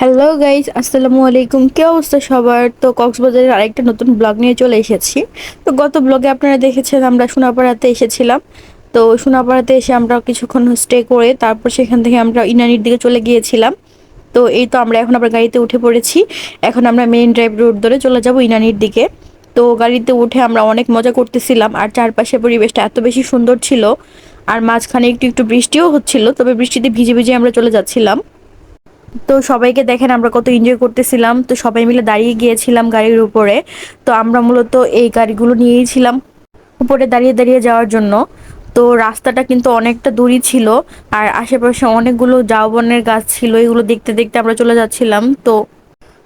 Hello guys আসসালামু আলাইকুম কি অবস্থা সবার? তো কক্সবাজারের আরেকটা নতুন ব্লগ নিয়ে চলে এসেছি। তো গত ব্লগে আপনারা দেখেছেন, আমরা সোনাপাড়াতে এসেছিলাম। তো সোনাপাড়াতে এসে আমরা কিছুক্ষণ স্টে করে তারপর সেখান থেকে আমরা ইনানির দিকে চলে গিয়েছিলাম। তো এই তো আমরা এখন আবার গাড়িতে উঠে পড়েছি। এখন আমরা মেইন ড্রাইভ রোড ধরে চলে যাব ইনানির দিকে। তো গাড়িতে উঠে আমরা অনেক মজা করতেছিলাম আর চারপাশের পরিবেশটা এত বেশি সুন্দর ছিল। আর মাঝখানে একটু একটু বৃষ্টিও হচ্ছিল, তবে বৃষ্টিতে ভিজে ভিজে আমরা চলে যাচ্ছিলাম। তো সবাইকে দেখেন আমরা কত এনজয় করতেছিলাম। তো সবাই মিলে দাঁড়িয়ে গিয়েছিলাম গাড়ির উপরে। তো আমরা মূলত এই গাড়িগুলো নিয়েই ছিলাম উপরে দাঁড়িয়ে দাঁড়িয়ে যাওয়ার জন্য। তো রাস্তাটা কিন্তু অনেকটা দূরই ছিল আর আশেপাশে অনেকগুলো জাওবনের গাছ ছিল, এগুলো দেখতে দেখতে আমরা চলে যাচ্ছিলাম। তো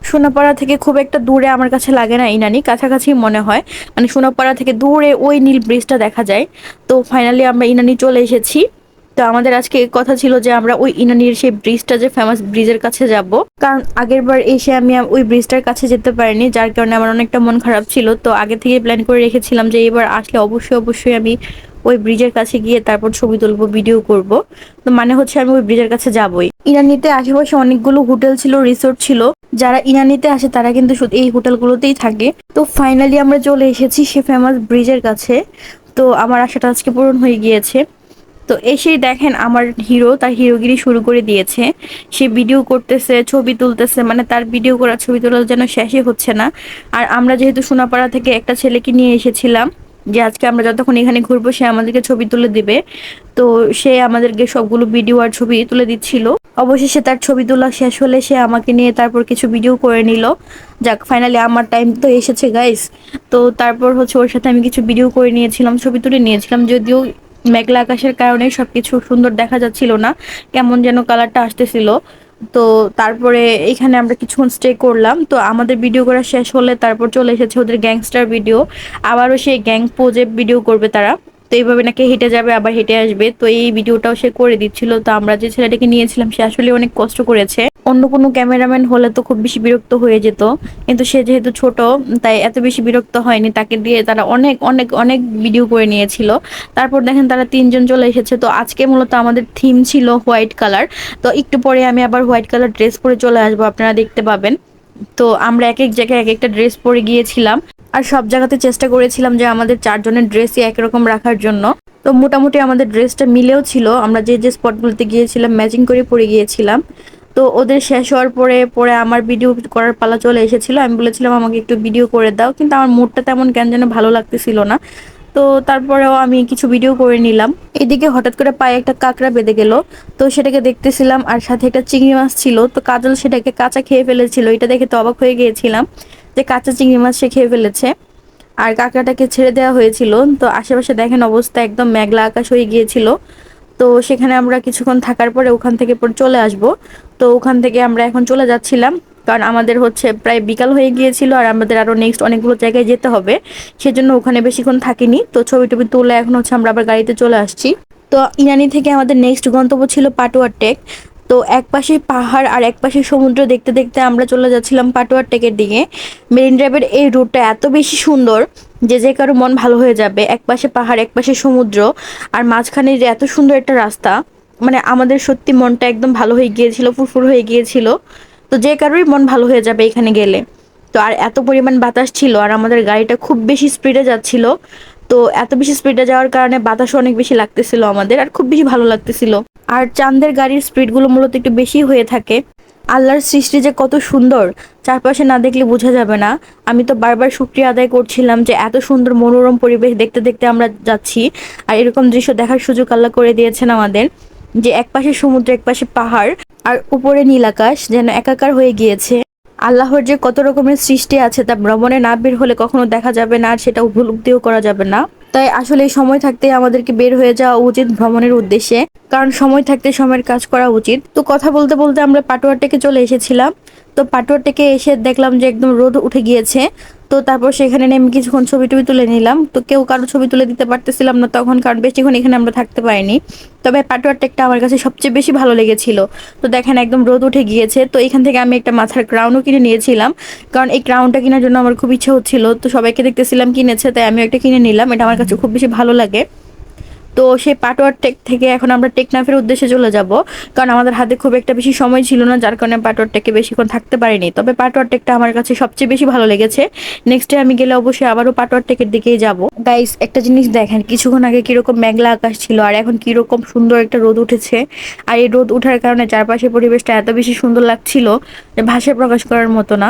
সোনাপাড়া থেকে খুব একটা দূরে আমার কাছে লাগে না ইনানি, কাছাকাছি মনে হয়। মানে সোনাপাড়া থেকে দূরে ওই নীল ব্রিজটা দেখা যায়। তো ফাইনালি আমরা ইনানি চলে এসেছি। তো আমাদের আজকে কথা ছিল যে আমরা ওই ইনানির সেই ব্রিজটা যে ফেমাস ব্রিজের কাছে যাব। কারণ আগের বার এসে আমি ওই ব্রিজটার কাছে যেতে পারিনি, যার কারণে আমার অনেকটা মন খারাপ ছিল। তো আগে থেকে প্ল্যান করে রেখেছিলাম যে এবার আসলে অবশ্যই অবশ্যই আমি ওই ব্রিজের কাছে গিয়ে তারপর ছবি তুলবো ভিডিও করব। তো মানে হচ্ছে আমি ওই ব্রিজের কাছে যাবই। ইনানিতে আশেপাশে অনেকগুলো হোটেল ছিল রিসোর্ট ছিল। যারা ইনানিতে আসে তারা কিন্তু শুধু এই হোটেলগুলোতেই থাকে। তো ফাইনালি আমরা চলে এসেছি সে ফেমাস ব্রিজের কাছে। তো আমার আশাটা আজকে পূরণ হয়ে গিয়েছে। তো এসেই দেখেন আমার হিরো, তার হিরোগিরি শুরু করে দিয়েছে। সে ভিডিও করতেছে, ছবি তুলতেছে মানে তার ভিডিও করা, ছবি তোলা যেন শেষই হচ্ছে না। আর আমরা যেহেতু সোনাপাড়া থেকে একটা ছেলেকে নিয়ে এসেছিলাম, যে আজকে আমরা যতক্ষণ এখানে ঘুরবো, সে আমাদেরকে ছবি তুলে দিবে। তো সে আমাদেরকে সবগুলো ভিডিও আর ছবি তুলে দিচ্ছিল। অবশেষে তার ছবি তোলা শেষ হলে সে আমাকে নিয়ে তারপর কিছু ভিডিও করে নিল। যাক ফাইনালি আমার টাইম তো এসেছে গাইস তো তারপর হচ্ছে ওর সাথে আমি কিছু ভিডিও করে নিয়েছিলাম, ছবি তুলে নিয়েছিলাম, যদিও মেঘলা আকাশের কারণে সবকিছু সুন্দর দেখা যাচ্ছিল না। কেমন যেন কালারটা আসতেছিল। তো তারপরে এখানে আমরা কিছুক্ষণ স্টে করলাম। তো আমাদের ভিডিও করা শেষ হলে তারপর চলে এসেছে ওদের গ্যাংস্টার ভিডিও আবারও সেই গ্যাং পোজে ভিডিও করবে তারা। তো এইভাবে নাকি হেঁটে যাবে, আবার হেঁটে আসবে। তো এই ভিডিওটাও সে করে দিচ্ছিল। তো আমরা যে ছেলেটাকে নিয়েছিলাম, সে আসলে অনেক কষ্ট করেছে। অন্য কোনো ক্যামেরাম্যান হলে তো খুব বেশি বিরক্ত হয়ে যেত। কিন্তু সে যেহেতু ছোট, তাই এত বেশি বিরক্ত হয়নি। তাকে দিয়ে তারা অনেক অনেক অনেক ভিডিও করে নিয়েছিল। তারপর দেখেন তারা তিনজন চলে এসেছে। তো আজকে মূলত আমাদের থিম ছিল হোয়াইট কালার। তো একটু পরে আমি আবার হোয়াইট কালার ড্রেস পরে চলে আসব, আপনারা দেখতে পাবেন। তো আমরা এক এক জায়গায় এক একটা ড্রেস পরে গিয়েছিলাম। আর সব জায়গাতে চেষ্টা করেছিলাম যে আমাদের চারজনের ড্রেসই একরকম রাখার জন্য। তো মোটামুটি আমাদের ড্রেসটা মিলেও ছিল। আমরা যে যে স্পটগুলোতে গিয়েছিলাম ম্যাচিং করে পরে গিয়েছিলাম। তো ওদের শেষ হওয়ার পরে পরে আমার ভিডিও করার পালা চলে এসেছিল। আমি বলেছিলাম, আমাকে একটু ভিডিও করে দাও। কিন্তু আমার মুডটা তেমন কেন যেন ভালো লাগতেছিল না। তো তারপরেও আমি কিছু ভিডিও করে নিলাম। এদিকে হঠাৎ করে পায়ে একটা কাঁকড়া বেঁধে গেল। তো সেটাকে দেখতেছিলাম, আর সাথে একটা চিংড়ি মাছ ছিল। তো কাজল সেটাকে কাঁচা খেয়ে ফেলেছিল। এটা দেখে তো অবাক হয়ে গিয়েছিলাম। যে কাঁচা চিংড়ি মাছ সে খেয়ে ফেলেছে। আর কাঁকড়াটাকে ছেড়ে দেওয়া হয়েছিল। তো আশেপাশে দেখেন অবস্থা একদম মেঘলা আকাশ হয়ে গিয়েছিল। তো সেখানে আমরা কিছুক্ষণ থাকার পরে ওখান থেকে পরে চলে আসব। তো ওখান থেকে আমরা এখন চলে যাচ্ছিলাম। কারণ আমাদের হচ্ছে প্রায় বিকাল হয়ে গিয়েছিল আর আমাদের আরও নেক্সট অনেকগুলো জায়গায় যেতে হবে। সেজন্য ওখানে বেশিক্ষণ থাকিনি। তো ছবি টবি তুলে এখন হচ্ছে আমরা আবার গাড়িতে চলে আসছি। তো ইনানি থেকে আমাদের নেক্সট গন্তব্য ছিল পাটুয়ার টেক। তো এক পাশে পাহাড় আর এক পাশে সমুদ্র দেখতে দেখতে আমরা চলে যাচ্ছিলাম পাটুয়ার টেকের দিকে। মেরিন ড্রাইভের এই রুটটা এত বেশি সুন্দর যে যে কারও মন ভালো হয়ে যাবে। এক পাশে পাহাড়, এক পাশে সমুদ্র আর মাঝখানে যে এত সুন্দর একটা রাস্তা মানে আমাদের সত্যি মনটা একদম ভালো হয়ে গিয়েছিল, ফুরফুর হয়ে গিয়েছিল। তো যে কারোরই মন ভালো হয়ে যাবে এখানে গেলে। তো আর এত পরিমাণ বাতাস ছিল আর আমাদের গাড়িটা খুব বেশি স্পিডে যাচ্ছিল। তো এত বেশি স্পিডে যাওয়ার কারণে বাতাসও অনেক বেশি লাগতেছিল আমাদের আর খুব বেশি ভালো লাগতেছিল। আর চাঁদের গাড়ির স্পিডগুলো মূলত একটু বেশি হয়ে থাকে। আল্লাহর সৃষ্টি যে কত সুন্দর, চারপাশে না দেখলে বোঝা যাবে না। আমি তো বারবার শুক্রিয়া আদায় করছিলাম যে এত সুন্দর মনোরম পরিবেশ দেখতে দেখতে আমরা যাচ্ছি আর এরকম দৃশ্য দেখার সুযোগ আল্লাহ করে দিয়েছেন আমাদের যে এক পাশে সমুদ্র এক পাশে পাহাড় আর উপরে নীল আকাশ যেন একাকার হয়ে গিয়েছে। আল্লাহর যে কত রকমের সৃষ্টি আছে তা ভ্রমণে না বের হলে কখনো দেখা যাবে না আর সেটা উপলব্ধিও করা যাবে না। তাই আসলে সময় থাকতে আমাদেরকে বের হয়ে যাওয়া উচিত ভ্রমণের উদ্দেশ্যে, কারণ সময় থাকতে সময়ের কাজ করা উচিত। তো কথা বলতে বলতে আমরা পাটুয়ার থেকে চলে এসেছিলাম। তো পাটুয়ার থেকে এসে দেখলাম যে একদম রোদ উঠে গিয়েছে। তো তারপর সেখানে নেমে কিছুক্ষণ ছবি টবি তুলে নিলাম। তো কেউ কারও ছবি তুলে দিতে পারতেছিলাম না তখন, কারণ বেশিক্ষণ এখানে আমরা থাকতে পারিনি। তবে পাটোয়ার টেকটা আমার কাছে সবচেয়ে বেশি ভালো লেগেছিল। তো দেখেন একদম রোদ উঠে গিয়েছে। তো এখান থেকে আমি একটা মাথার ক্রাউনও কিনে নিয়েছিলাম। কারণ এই ক্রাউনটা কেনার জন্য আমার খুব ইচ্ছা হচ্ছিল। তো সবাইকে দেখতেছিলাম কিনেছে, তাই আমি একটা কিনে নিলাম। এটা আমার কাছে খুব বেশি ভালো লাগে। তো সেই পাটোয়ার টেক থেকে এখন আমরা টেকনাফের উদ্দেশ্যে চলে যাব। কারণ আমাদের হাতে খুব একটা বেশি সময় ছিল না, যার কারণে পাটোয়ার টেকে বেশিক্ষণ থাকতে পারিনি। তবে পাটোয়ার টেকটা আমার কাছে সবচেয়ে বেশি ভালো লেগেছে। নেক্সট আমি গেলে অবশ্যই আবারও পাটোয়ার টেকের দিকেই যাব। গাইস একটা জিনিস দেখেন, কিছুক্ষণ আগে কীরকম মেঘলা আকাশ ছিল আর এখন কীরকম সুন্দর একটা রোদ উঠেছে। আর এই রোদ ওঠার কারণে চারপাশের পরিবেশটা এত বেশি সুন্দর লাগছিল ভাষায় প্রকাশ করার মতো না।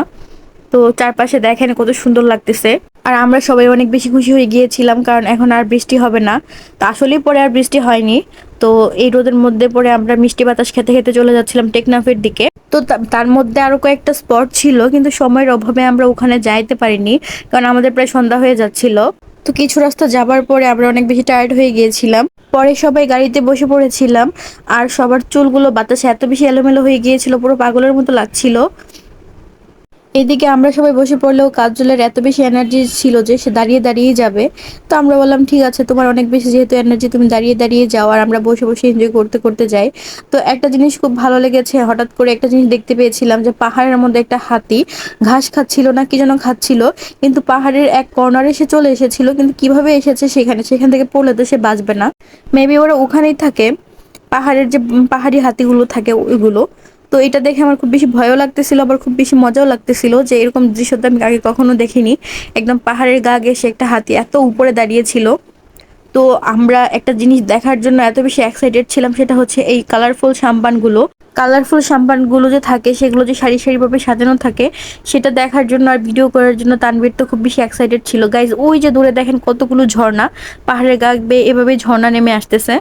তো চারপাশে দেখেন কত সুন্দর লাগতেছে। আর আমরা সবাই অনেক বেশি খুশি হয়ে গিয়েছিলাম, কারণ এখন আর বৃষ্টি হবে না। তো আসলেই পরে আর বৃষ্টি হয়নি। তো এই রোদের মধ্যে পরে আমরা মিষ্টি বাতাস খেতে খেতে চলে যাচ্ছিলাম টেকনাফের দিকে। তো তার মধ্যে আরও কয়েকটা স্পট ছিল, কিন্তু সময়ের অভাবে আমরা ওখানে যাইতে পারিনি, কারণ আমাদের প্রায় সন্ধ্যা হয়ে যাচ্ছিল। তো কিছু রাস্তা যাবার পরে আমরা অনেক বেশি টায়ার্ড হয়ে গিয়েছিলাম। পরে সবাই গাড়িতে বসে পড়েছিলাম, আর সবার চুলগুলো বাতাসে এত বেশি এলোমেলো হয়ে গিয়েছিল, পুরো পাগলের মতো লাগছিল। এদিকে আমরা সবাই বসে পড়লেও কাজলের এত বেশি এনার্জি ছিল যে সে দাঁড়িয়ে দাঁড়িয়ে যাবে। তো আমরা বললাম, ঠিক আছে, তোমার অনেক বেশি যেহেতু এনার্জি তুমি দাঁড়িয়ে দাঁড়িয়ে যাও আর আমরা বসে বসে এনজয় করতে করতে যাই। তো একটা জিনিস খুব ভালো লেগেছে, হঠাৎ করে একটা জিনিস দেখতে পেয়েছিলাম যে পাহাড়ের মধ্যে একটা হাতি ঘাস খাচ্ছিল না, কি যেন খাচ্ছিল, কিন্তু পাহাড়ের এক কর্নারে সে চলে এসেছিল, কিন্তু কীভাবে এসেছে সেখানে, সেখান থেকে পড়লে তো সে বাঁচবে না। মেবি ওরা ওখানেই থাকে, পাহাড়ের যে, পাহাড়ি হাতিগুলো থাকে ওইগুলো। তো এটা দেখে আমার খুব বেশি ভয়ও লাগতেছিল, আবার খুব বেশি মজাও লাগতেছিল যে এরকম দৃশ্য তো আমি আগে কখনো দেখিনি। একদম পাহাড়ের গা ঘেসে একটা হাতি এত উপরে দাঁড়িয়েছিল। তো আমরা একটা জিনিস দেখার জন্য এত বেশি এক্সাইটেড ছিলাম, সেটা হচ্ছে এই কালারফুল সাম্পানগুলো কালারফুল সাম্পানগুলো যে থাকে, সেগুলো যে সারি সারিভাবে সাজানো থাকে, সেটা দেখার জন্য আর ভিডিও করার জন্য তানবীর তো খুব বেশি এক্সাইটেড ছিল। গাইজ ওই যে দূরে দেখেন কতগুলো ঝর্ণা, পাহাড়ের গা এভাবে ঝর্ণা নেমে আসতেছে।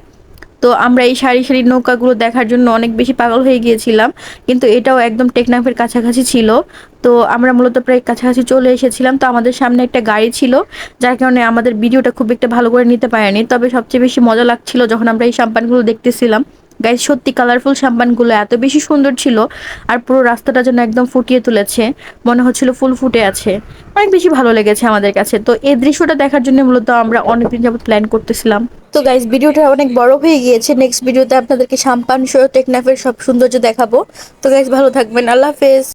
তো আমরা এই সারি সারি নৌকাগুলো দেখার জন্য অনেক বেশি পাগল হয়ে গিয়েছিলাম, কিন্তু এটাও একদম টেকনাফের কাছাকাছি ছিল। তো আমরা মূলত প্রায় কাছাকাছি চলে এসেছিলাম, তো আমাদের সামনে একটা গাড়ি ছিল, যার কারণে আমাদের ভিডিওটা খুব একটা ভালো করে নিতে পারেনি, তবে সবচেয়ে বেশি মজা লাগছিল যখন আমরা এই সাম্পানগুলো দেখতেছিলাম। গাইজ সত্যি কালারফুল শ্যাম্পানগুলো এত বেশি সুন্দর ছিল আর পুরো রাস্তাটা যেন একদম ফুটিয়ে তুলেছে। মনে হচ্ছিল ফুল ফুটে আছে। অনেক বেশি ভালো লেগেছে আমাদের কাছে। তো এই দৃশ্যটা দেখার জন্য মূলত আমরা অনেকদিন যাবত প্ল্যান করতেছিলাম। তো গাইজ ভিডিওটা অনেক বড় হয়ে গিয়েছে। নেক্সট ভিডিওতে আপনাদেরকে শ্যাম্পান সহ টেকনাফের সব সৌন্দর্য দেখাবো। তো গাইজ ভালো থাকবেন। আল্লাহ হাফেজ।